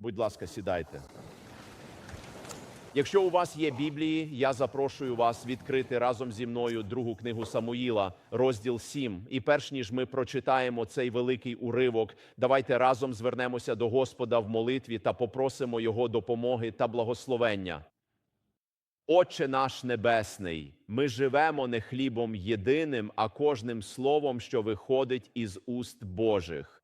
Будь ласка, сідайте. Якщо у вас є Біблії, я запрошую вас відкрити разом зі мною другу книгу Самуїла, розділ 7. І перш ніж ми прочитаємо цей великий уривок, давайте разом звернемося до Господа в молитві та попросимо Його допомоги та благословення. Отче наш Небесний, ми живемо не хлібом єдиним, а кожним словом, що виходить із уст Божих.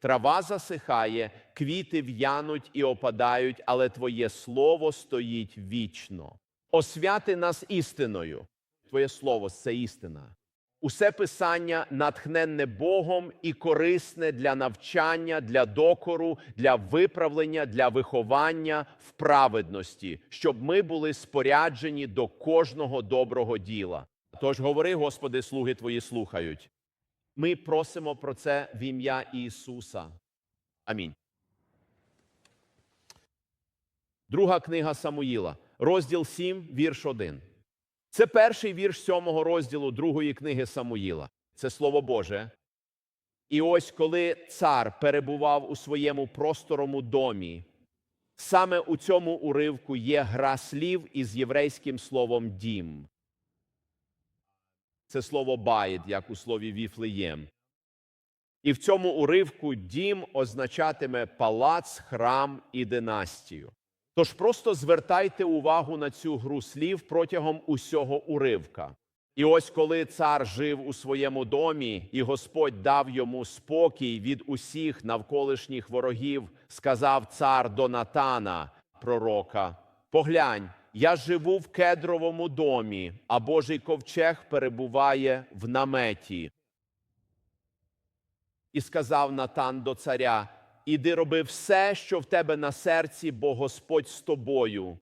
Трава засихає, квіти в'януть і опадають, але Твоє слово стоїть вічно. Освяти нас істиною. Твоє слово це істина. Усе писання натхненне Богом і корисне для навчання, для докору, для виправлення, для виховання в праведності, щоб ми були споряджені до кожного доброго діла. Тож говори, Господи, слуги Твої слухають. Ми просимо про це в ім'я Ісуса. Амінь. Друга книга Самуїла, розділ 7, вірш 1. Це перший вірш сьомого розділу другої книги Самуїла. Це Слово Боже. І ось коли цар перебував у своєму просторому домі, саме у цьому уривку є гра слів із єврейським словом дім. Це слово байд, як у слові віфлеєм. І в цьому уривку дім означатиме палац, храм і династію. Тож просто звертайте увагу на цю гру слів протягом усього уривка. І ось коли цар жив у своєму домі, і Господь дав йому спокій від усіх навколишніх ворогів, сказав цар до Натана, пророка: Поглянь, я живу в кедровому домі, а Божий ковчег перебуває в наметі. І сказав Натан до царя: Іди роби все, що в тебе на серці, бо Господь з тобою.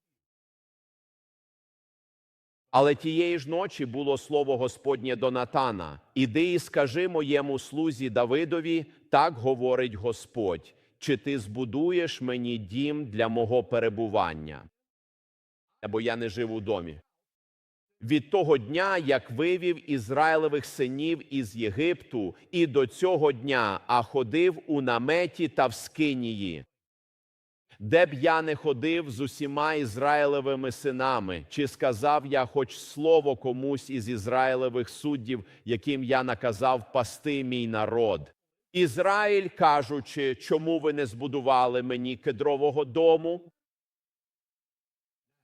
Але тієї ж ночі було слово Господнє до Натана: Іди і скажи моєму слузі Давидові, так говорить Господь, чи ти збудуєш мені дім для мого перебування? Або я не жив у домі. Від того дня, як вивів Ізраїлевих синів із Єгипту, і до цього дня, а ходив у наметі та в скинії. Де б я не ходив з усіма Ізраїлевими синами, чи сказав я хоч слово комусь із Ізраїлевих суддів, яким я наказав пасти мій народ. Ізраїль, кажучи, чому ви не збудували мені кедрового дому?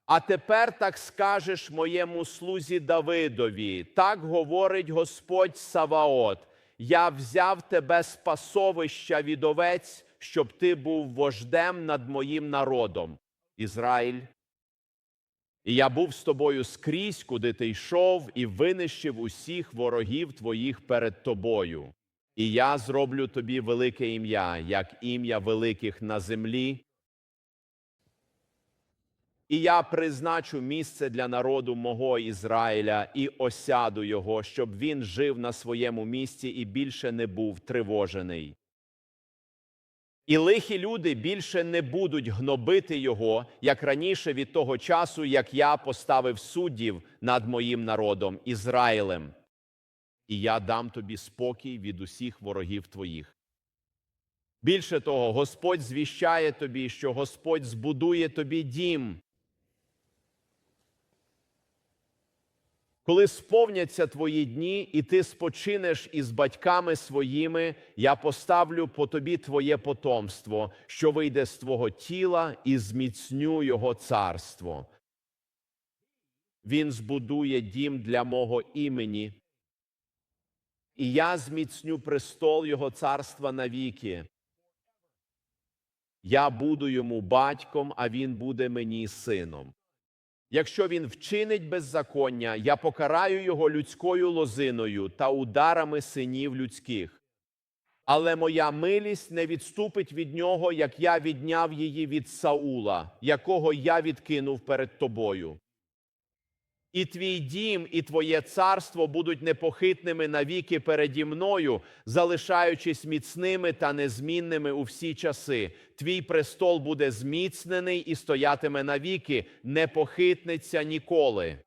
А тепер так скажеш моєму слузі Давидові, так говорить Господь Саваот: Я взяв тебе з пасовища від овець, щоб ти був вождем над моїм народом, Ізраїль. І я був з тобою скрізь, куди ти йшов, і винищив усіх ворогів твоїх перед тобою. І я зроблю тобі велике ім'я, як ім'я великих на землі. І я призначу місце для народу мого Ізраїля і осяду його, щоб він жив на своєму місці і більше не був тривожений. І лихі люди більше не будуть гнобити його, як раніше від того часу, як я поставив суддів над моїм народом Ізраїлем. І я дам тобі спокій від усіх ворогів твоїх. Більше того, Господь звіщає тобі, що Господь збудує тобі дім. Коли сповняться твої дні, і ти спочинеш із батьками своїми, я поставлю по тобі твоє потомство, що вийде з твого тіла, і зміцню його царство. Він збудує дім для мого імені, і я зміцню престол його царства навіки. Я буду йому батьком, а він буде мені сином. Якщо він вчинить беззаконня, я покараю його людською лозиною та ударами синів людських. Але моя милість не відступить від нього, як я відняв її від Саула, якого я відкинув перед тобою. І твій дім, і твоє царство будуть непохитними навіки переді мною, залишаючись міцними та незмінними у всі часи. Твій престол буде зміцнений і стоятиме навіки, не похитнеться ніколи.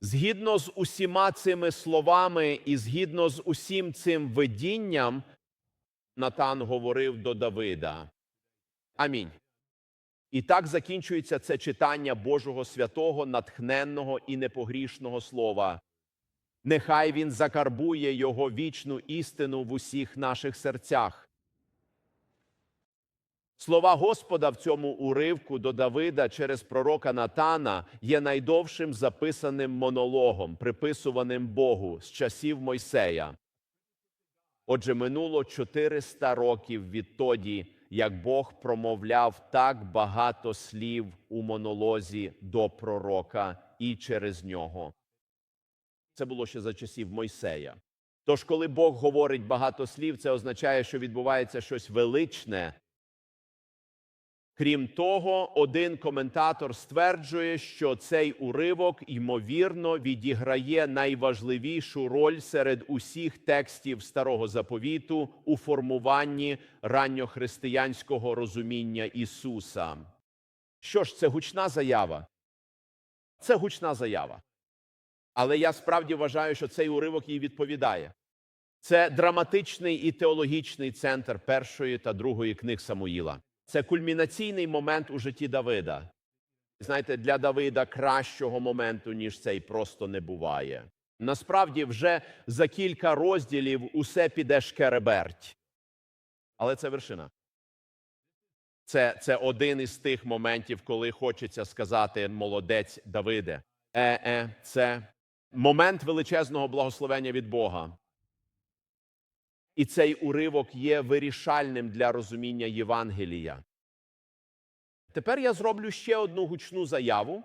Згідно з усіма цими словами і згідно з усім цим видінням, Натан говорив до Давида. Амінь. І так закінчується це читання Божого святого, натхненного і непогрішного слова. Нехай він закарбує його вічну істину в усіх наших серцях. Слова Господа в цьому уривку до Давида через пророка Натана є найдовшим записаним монологом, приписуваним Богу з часів Мойсея. Отже, минуло 400 років відтоді, як Бог промовляв так багато слів у монолозі до пророка і через нього. Це було ще за часів Мойсея. Тож, коли Бог говорить багато слів, це означає, що відбувається щось величне. Крім того, один коментатор стверджує, що цей уривок ймовірно відіграє найважливішу роль серед усіх текстів старого заповіту у формуванні ранньохристиянського розуміння Ісуса. Що ж, це гучна заява? Це гучна заява. Але я справді вважаю, що цей уривок їй відповідає. Це драматичний і теологічний центр першої та другої книг Самуїла. Це кульмінаційний момент у житті Давида. Знаєте, для Давида кращого моменту, ніж цей, просто не буває. Насправді, вже за кілька розділів усе піде шкереберть. Але це вершина. Це, це один із тих моментів, коли хочеться сказати молодець Давиде. Е-е, це момент величезного благословення від Бога. І цей уривок є вирішальним для розуміння Євангелія. Тепер я зроблю ще одну гучну заяву.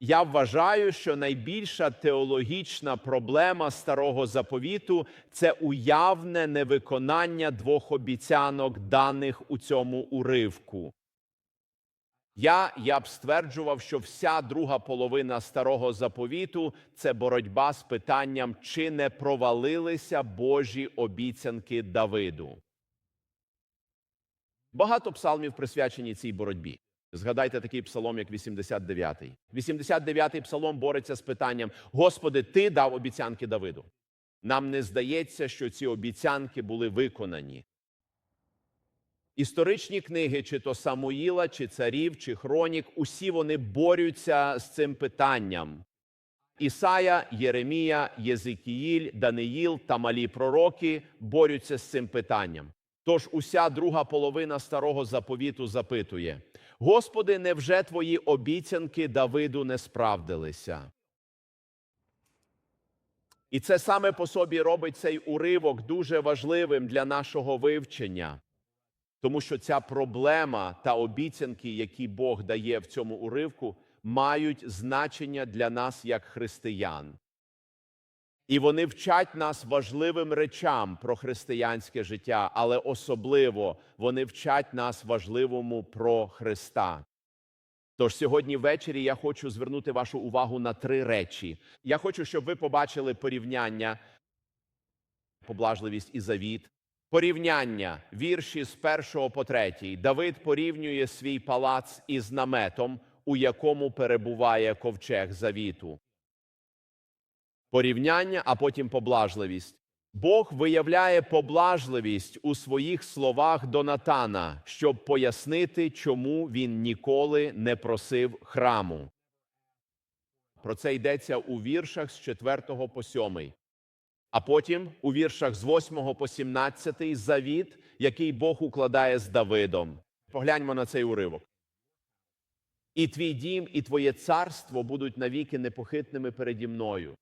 Я вважаю, що найбільша теологічна проблема старого заповіту це уявне невиконання двох обіцянок, даних у цьому уривку. Я, я б стверджував, що вся друга половина старого заповіту це боротьба з питанням, чи не провалилися Божі обіцянки Давиду. Багато псалмів присвячені цій боротьбі. Згадайте такий псалом, як 89-й. 89-й псалом бореться з питанням: Господи, Ти дав обіцянки Давиду. Нам не здається, що ці обіцянки були виконані. Історичні книги, чи то Самуїла, чи царів, чи хронік, усі вони борються з цим питанням. Ісая, Єремія, Єзикіїль, Даниїл та малі пророки борються з цим питанням. Тож уся друга половина старого заповіту запитує: Господи, невже твої обіцянки Давиду не справдилися? І це саме по собі робить цей уривок дуже важливим для нашого вивчення. Тому що ця проблема та обіцянки, які Бог дає в цьому уривку, мають значення для нас як християн. І вони вчать нас важливим речам про християнське життя, але особливо вони вчать нас важливому про Христа. Тож сьогодні ввечері я хочу звернути вашу увагу на три речі. Я хочу, щоб ви побачили порівняння, поблажливість і завіт, порівняння вірші з першого по третій. Давид порівнює свій палац із наметом, у якому перебуває ковчег завіту. Порівняння, а потім поблажливість. Бог виявляє поблажливість у своїх словах до Натана, щоб пояснити, чому він ніколи не просив храму. Про це йдеться у віршах з 4 по 7. А потім у віршах з 8 по 17 завіт, який Бог укладає з Давидом. Погляньмо на цей уривок. І твій дім, і твоє царство будуть навіки непохитними переді мною.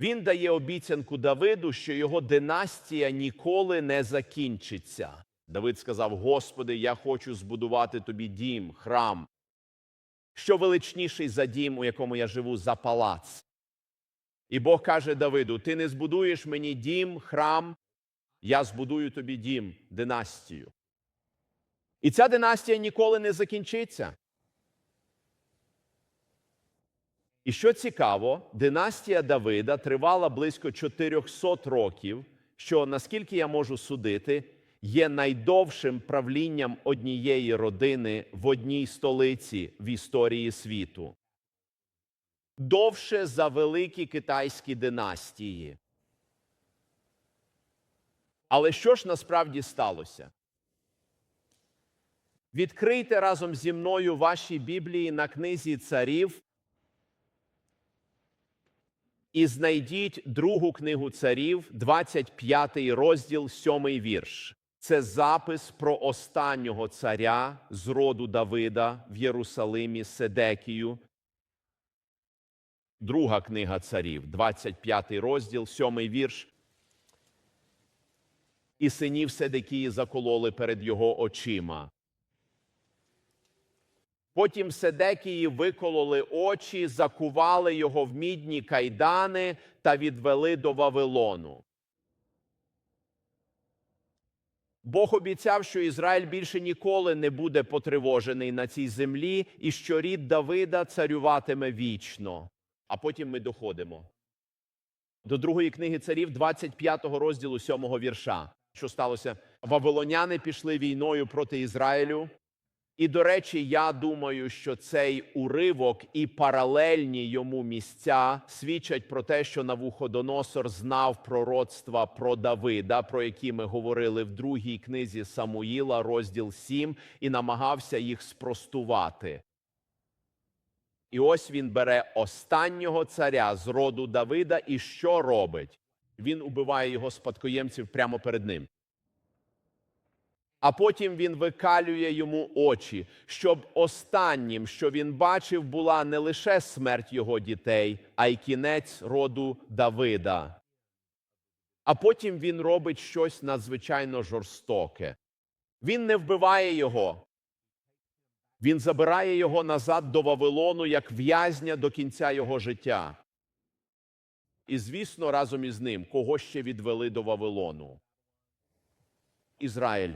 Він дає обіцянку Давиду, що його династія ніколи не закінчиться. Давид сказав: Господи, я хочу збудувати тобі дім, храм. Що величніший за дім, у якому я живу, за палац. І Бог каже Давиду: Ти не збудуєш мені дім, храм, я збудую тобі дім, династію. І ця династія ніколи не закінчиться. І що цікаво, династія Давида тривала близько 400 років, що, наскільки я можу судити, є найдовшим правлінням однієї родини в одній столиці в історії світу. Довше за великі китайські династії. Але що ж насправді сталося? Відкрийте разом зі мною ваші Біблії на книзі царів і знайдіть другу книгу царів, 25 розділ, 7 вірш. Це запис про останнього царя з роду Давида в Єрусалимі Седекію. Друга книга царів, 25 розділ, 7 вірш. І синів Седекії закололи перед його очима. Потім Седекії викололи очі, закували його в мідні кайдани та відвели до Вавилону. Бог обіцяв, що Ізраїль більше ніколи не буде потривожений на цій землі, і що рід Давида царюватиме вічно. А потім ми доходимо до другої книги царів, 25 розділу 7 вірша. Що сталося? Вавилоняни пішли війною проти Ізраїлю. І, до речі, я думаю, що цей уривок і паралельні йому місця свідчать про те, що Навуходоносор знав пророцтва про Давида, про які ми говорили в другій книзі Самуїла, розділ 7, і намагався їх спростувати. І ось він бере останнього царя з роду Давида, і що робить? Він убиває його спадкоємців прямо перед ним. А потім він викалює йому очі, щоб останнім, що він бачив, була не лише смерть його дітей, а й кінець роду Давида. А потім він робить щось надзвичайно жорстоке. Він не вбиває його. Він забирає його назад до Вавилону як в'язня до кінця його життя. І, звісно, разом із ним кого ще відвели до Вавилону? Ізраїль.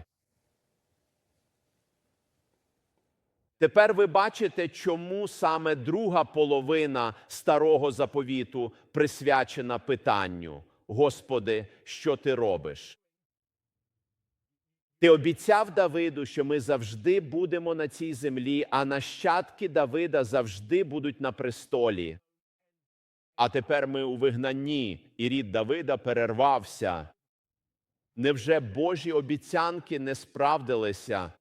Тепер ви бачите, чому саме друга половина старого заповіту присвячена питанню: Господи, що ти робиш? Ти обіцяв Давиду, що ми завжди будемо на цій землі, а нащадки Давида завжди будуть на престолі. А тепер ми у вигнанні, і рід Давида перервався. Невже Божі обіцянки не справдилися?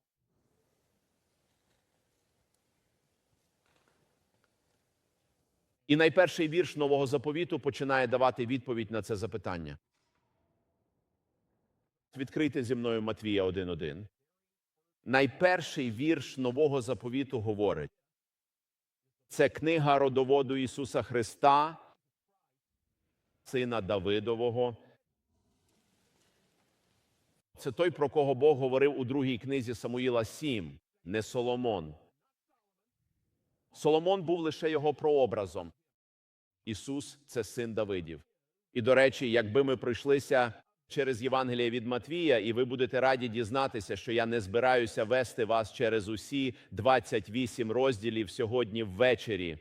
І найперший вірш нового заповіту починає давати відповідь на це запитання. Відкрийте зі мною Матвія 1.1. Найперший вірш нового заповіту говорить: це книга родоводу Ісуса Христа, сина Давидового. Це той, про кого Бог говорив у другій книзі Самуїла 7, не Соломон. Соломон був лише його прообразом. Ісус це син Давидів. І до речі, якби ми пройшлися через Євангеліє від Матвія, і ви будете раді дізнатися, що я не збираюся вести вас через усі 28 розділів сьогодні ввечері.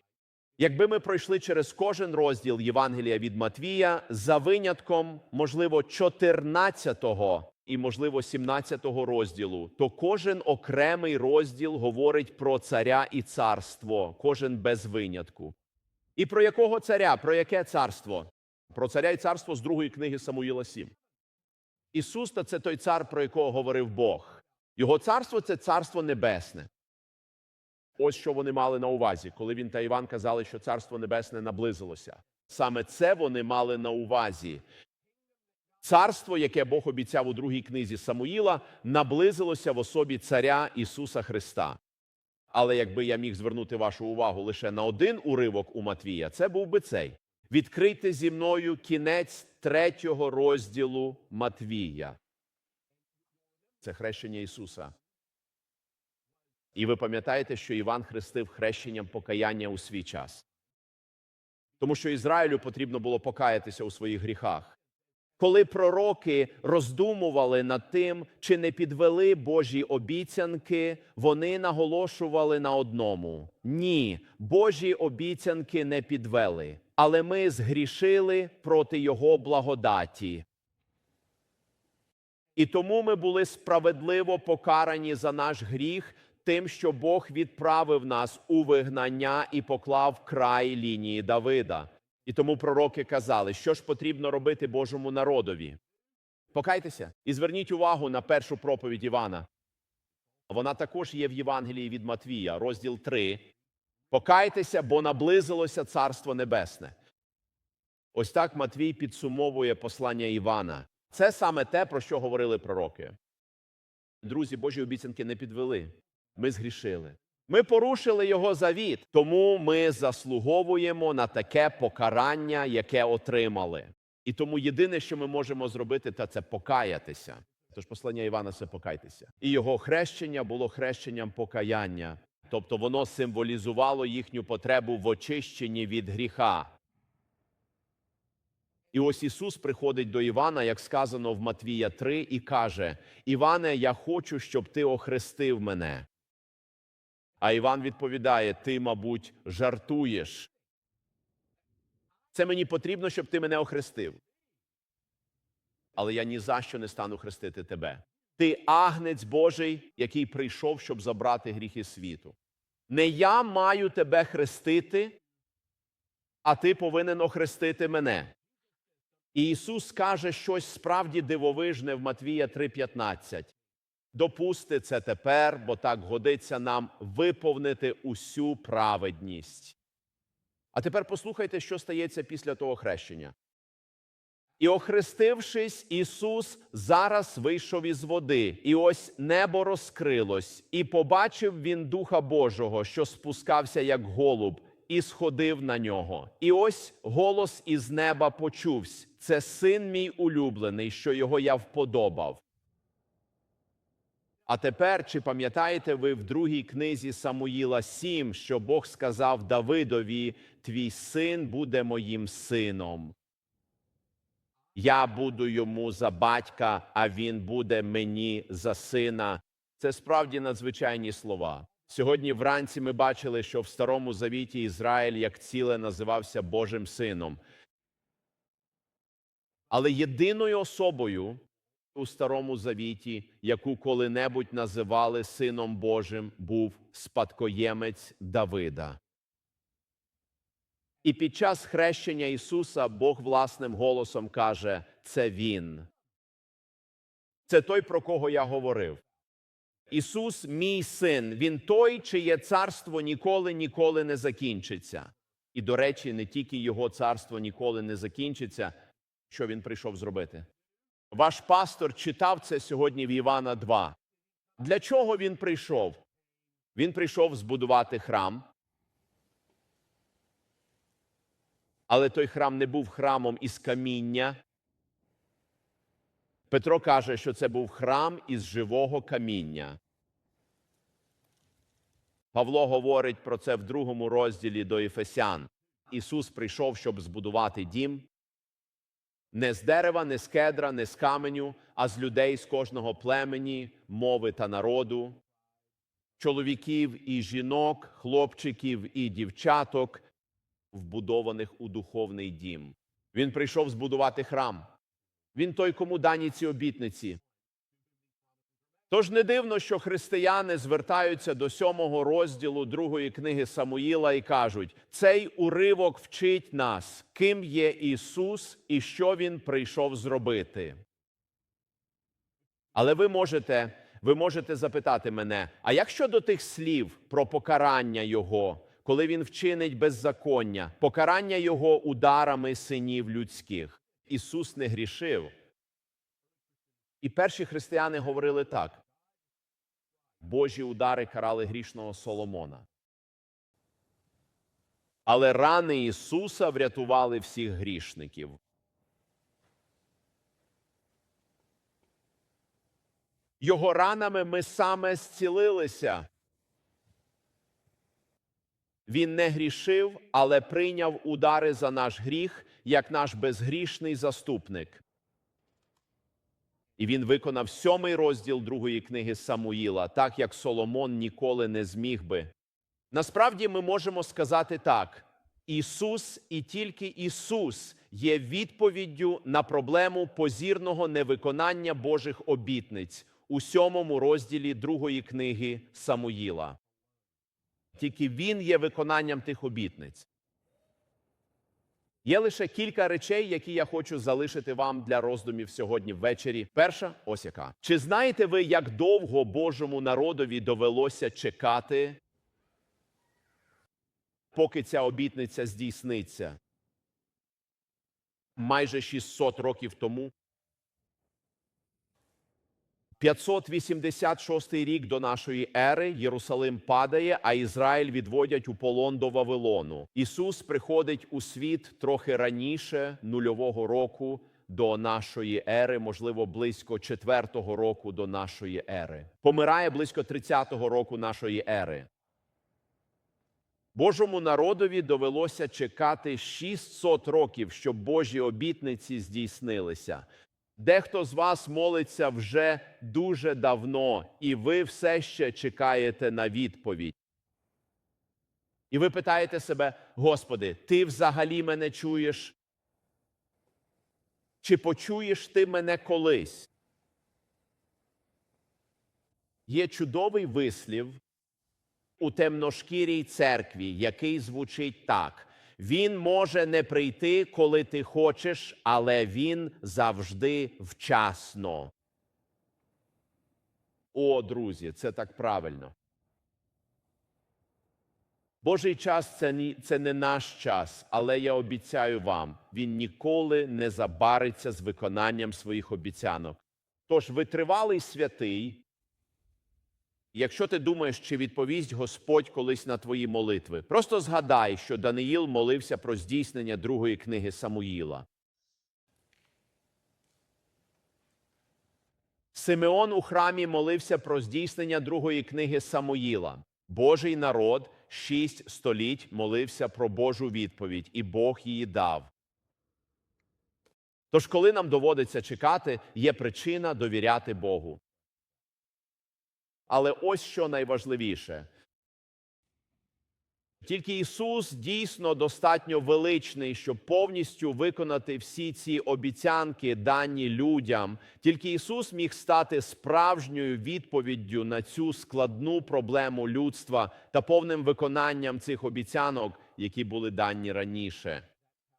Якби ми пройшли через кожен розділ Євангелія від Матвія, за винятком, можливо, 14-го і, можливо, 17-го розділу, то кожен окремий розділ говорить про царя і царство, кожен без винятку. І про якого царя? Про яке царство? Про царя і царство з другої книги Самуїла 7. Ісус та це той цар, про якого говорив Бог. Його царство це царство небесне. Ось що вони мали на увазі, коли він та Іван казали, що царство небесне наблизилося. Саме це вони мали на увазі. Царство, яке Бог обіцяв у другій книзі Самуїла, наблизилося в особі царя Ісуса Христа. Але якби я міг звернути вашу увагу лише на один уривок у Матвія, це був би цей. Відкрийте зі мною кінець третього розділу Матвія. Це хрещення Ісуса. І ви пам'ятаєте, що Іван хрестив хрещенням покаяння у свій час. Тому що Ізраїлю потрібно було покаятися у своїх гріхах. Коли пророки роздумували над тим, чи не підвели Божі обіцянки, вони наголошували на одному: ні, Божі обіцянки не підвели, але ми згрішили проти Його благодаті. І тому ми були справедливо покарані за наш гріх, тим, що Бог відправив нас у вигнання і поклав край лінії Давида. І тому пророки казали, що ж потрібно робити Божому народові. Покайтеся і зверніть увагу на першу проповідь Івана. Вона також є в Євангелії від Матвія, розділ 3. Покайтеся, бо наблизилося Царство Небесне. Ось так Матвій підсумовує послання Івана. Це саме те, про що говорили пророки. Друзі, Божі обіцянки не підвели. Ми згрішили. Ми порушили його завіт, тому ми заслуговуємо на таке покарання, яке отримали. І тому єдине, що ми можемо зробити, та це покаятися. Тож послання Івана це покайтеся. І його хрещення було хрещенням покаяння, тобто воно символізувало їхню потребу в очищенні від гріха. І ось Ісус приходить до Івана, як сказано в Матвія 3, і каже: Іване, я хочу, щоб ти охрестив мене. А Іван відповідає: Ти, мабуть, жартуєш. Це мені потрібно, щоб ти мене охрестив. Але я ні за що не стану хрестити тебе. Ти агнець Божий, який прийшов, щоб забрати гріхи світу. Не я маю тебе хрестити, а ти повинен охрестити мене. І Ісус каже щось справді дивовижне в Матвія 3:15. Допусти це тепер, бо так годиться нам виповнити усю праведність. А тепер послухайте, що стається після того хрещення. І, охрестившись, Ісус зараз вийшов із води, і ось небо розкрилось, і побачив він Духа Божого, що спускався як голуб, і сходив на нього. І ось голос із неба почувсь: це син мій улюблений, що його я вподобав. А тепер, чи пам'ятаєте ви в другій книзі Самуїла 7, що Бог сказав Давидові: Твій син буде моїм сином. Я буду йому за батька, а він буде мені за сина. Це справді надзвичайні слова. Сьогодні вранці ми бачили, що в Старому Завіті Ізраїль як ціле називався Божим сином. Але єдиною особою у Старому Завіті, яку коли-небудь називали Сином Божим, був спадкоємець Давида. І під час хрещення Ісуса Бог власним голосом каже: це Він. Це той, про кого я говорив. Ісус, мій син, Він той, чиє царство ніколи ніколи не закінчиться. І, до речі, не тільки Його царство ніколи не закінчиться, що Він прийшов зробити. Ваш пастор читав це сьогодні в Івана 2. Для чого він прийшов? Він прийшов збудувати храм. Але той храм не був храмом із каміння. Петро каже, що це був храм із живого каміння. Павло говорить про це в другому розділі до Ефесян. Ісус прийшов, щоб збудувати дім не з дерева, не з кедра, не з каменю, а з людей з кожного племені, мови та народу, чоловіків і жінок, хлопчиків і дівчаток, вбудованих у духовний дім. Він прийшов збудувати храм. Він той, кому дані ці обітниці. Тож не дивно, що християни звертаються до сьомого розділу другої книги Самуїла і кажуть: цей уривок вчить нас, ким є Ісус і що Він прийшов зробити. Але ви можете, ви можете запитати мене: а як щодо тих слів про покарання Його, коли Він вчинить беззаконня, покарання Його ударами синів людських? Ісус не грішив. І перші християни говорили так: Божі удари карали грішного Соломона. Але рани Ісуса врятували всіх грішників. Його ранами ми саме зцілилися. Він не грішив, але прийняв удари за наш гріх як наш безгрішний заступник. І він виконав сьомий розділ другої книги Самуїла, так як Соломон ніколи не зміг би. Насправді ми можемо сказати так: Ісус і тільки Ісус є відповіддю на проблему позірного невиконання Божих обітниць у сьомому розділі другої книги Самуїла. Тільки Він є виконанням тих обітниць. Є лише кілька речей, які я хочу залишити вам для роздумів сьогодні ввечері. Перша ось яка. Чи знаєте ви, як довго Божому народові довелося чекати, поки ця обітниця здійсниться? Майже 600 років тому. 586 рік до нашої ери Єрусалим падає, а Ізраїль відводять у полон до Вавилону. Ісус приходить у світ трохи раніше нульового року до нашої ери, можливо, близько четвертого року до нашої ери. Помирає близько 30-го року нашої ери. Божому народові довелося чекати 600 років, щоб Божі обітниці здійснилися. Дехто з вас молиться вже дуже давно, і ви все ще чекаєте на відповідь. І ви питаєте себе, Господи, ти взагалі мене чуєш? Чи почуєш ти мене колись? Є чудовий вислів у темношкірій церкві, який звучить так: він може не прийти, коли ти хочеш, але він завжди вчасно. О, друзі, це так правильно. Божий час це, не наш час, але я обіцяю вам, він ніколи не забариться з виконанням своїх обіцянок. Тож витривалий святий, Якщо ти думаєш, чи відповість Господь колись на твої молитви, просто згадай, що Даниїл молився про здійснення другої книги Самуїла. Симеон у храмі молився про здійснення другої книги Самуїла. Божий народ шість століть молився про Божу відповідь, і Бог її дав. Тож, коли нам доводиться чекати, є причина довіряти Богу. Але ось що найважливіше. Тільки Ісус дійсно достатньо величний, щоб повністю виконати всі ці обіцянки, дані людям. Тільки Ісус міг стати справжньою відповіддю на цю складну проблему людства та повним виконанням цих обіцянок, які були дані раніше.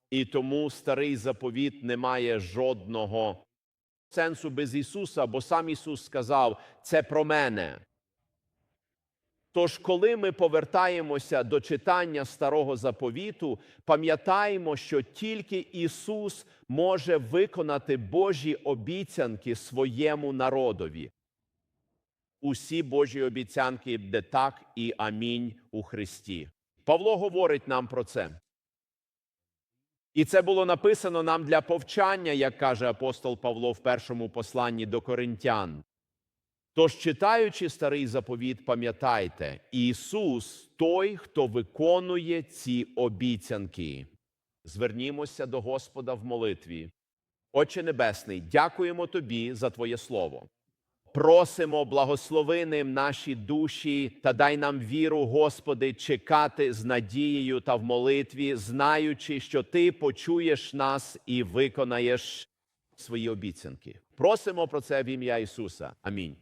І тому старий заповіт не має жодного сенсу без Ісуса, бо сам Ісус сказав: це про мене. Тож, коли ми повертаємося до читання старого заповіту, пам'ятаємо, що тільки Ісус може виконати Божі обіцянки своєму народові. Усі Божі обіцянки де так і амінь у Христі. Павло говорить нам про це. І це було написано нам для повчання, як каже апостол Павло в першому посланні до коринтян. Тож, читаючи старий заповіт, пам'ятайте, Ісус той, хто виконує ці обіцянки. Звернімося до Господа в молитві. Отче Небесний, дякуємо Тобі за Твоє Слово. Просимо, благослови ним наші душі та дай нам віру, Господи, чекати з надією та в молитві, знаючи, що Ти почуєш нас і виконаєш свої обіцянки. Просимо про це в ім'я Ісуса. Амінь.